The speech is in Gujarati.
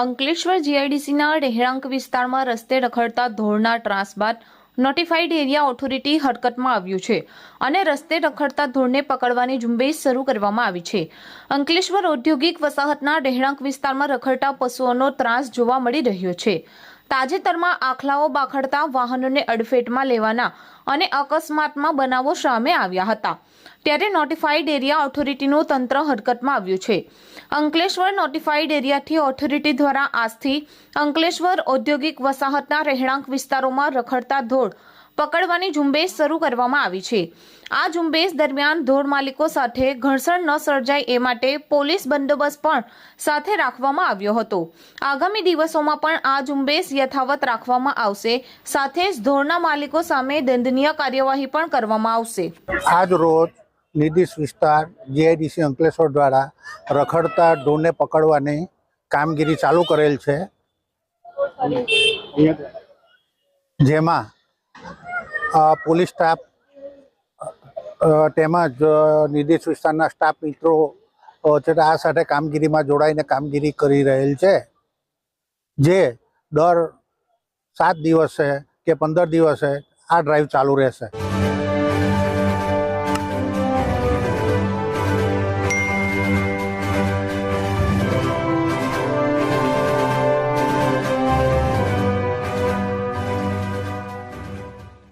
અંકલેશ્વર જીઆઈડીસીના રહેણાંક વિસ્તારમાં રસ્તે રખડતા ધોળના ત્રાસ બાદ નોટિફાઈડ એરિયા ઓથોરિટી હરકતમાં આવ્યું છે અને રસ્તે રખડતા ધોળને પકડવાની ઝુંબેશ શરૂ કરવામાં આવી છે. અંકલેશ્વર ઔદ્યોગિક વસાહતના રહેણાંક વિસ્તારમાં રખડતા પશુઓનો ત્રાસ જોવા મળી રહ્યો છે. તાજેતરમાં આખલાઓ બાખડતા વાહનોને અડફેટમાં લેવાના અને અકસ્માતમાં બનાવો સામે આવ્યા હતા. ત્યારે નોટિફાઈડ એરિયા ઓથોરિટીનું તંત્ર હરકતમાં આવ્યું છે. અંકલેશ્વર નોટિફાઈડ એરિયાથી ઓથોરિટી દ્વારા આજથી અંકલેશ્વર ઔદ્યોગિક વસાહતના રહેણાંક વિસ્તારોમાં રખડતા ધોળ પકડવાની ઝુંબેશ શરૂ કરવામાં આવી છે. આ ઝુંબેશ દરમિયાન ધોળ માલિકો સાથે ઘર્ષણ ન સર્જાય એ માટે પોલીસ બંદોબસ્ત પણ સાથે રાખવામાં આવ્યો હતો. આગામી દિવસોમાં પણ આ ઝુંબેશ યથાવત રાખવામાં આવશે. સાથે જ ધોળના માલિકો સામે દંડનીય કાર્યવાહી પણ કરવામાં આવશે. આજ રોજ નિર્દિષ્ટ વિસ્તાર જીઆઈડીસી અંકલેશ્વર દ્વારા રખડતા ઢોરને પકડવાની કામગીરી ચાલુ કરેલ છે. જેમાં પોલીસ સ્ટાફ તેમજ નિર્દેશ વિસ્તારના સ્ટાફ મિત્રો આ સાથે કામગીરીમાં જોડાઈને કામગીરી કરી રહેલ છે. જે દર સાત દિવસે કે પંદર દિવસે આ ડ્રાઈવ ચાલુ રહેશે.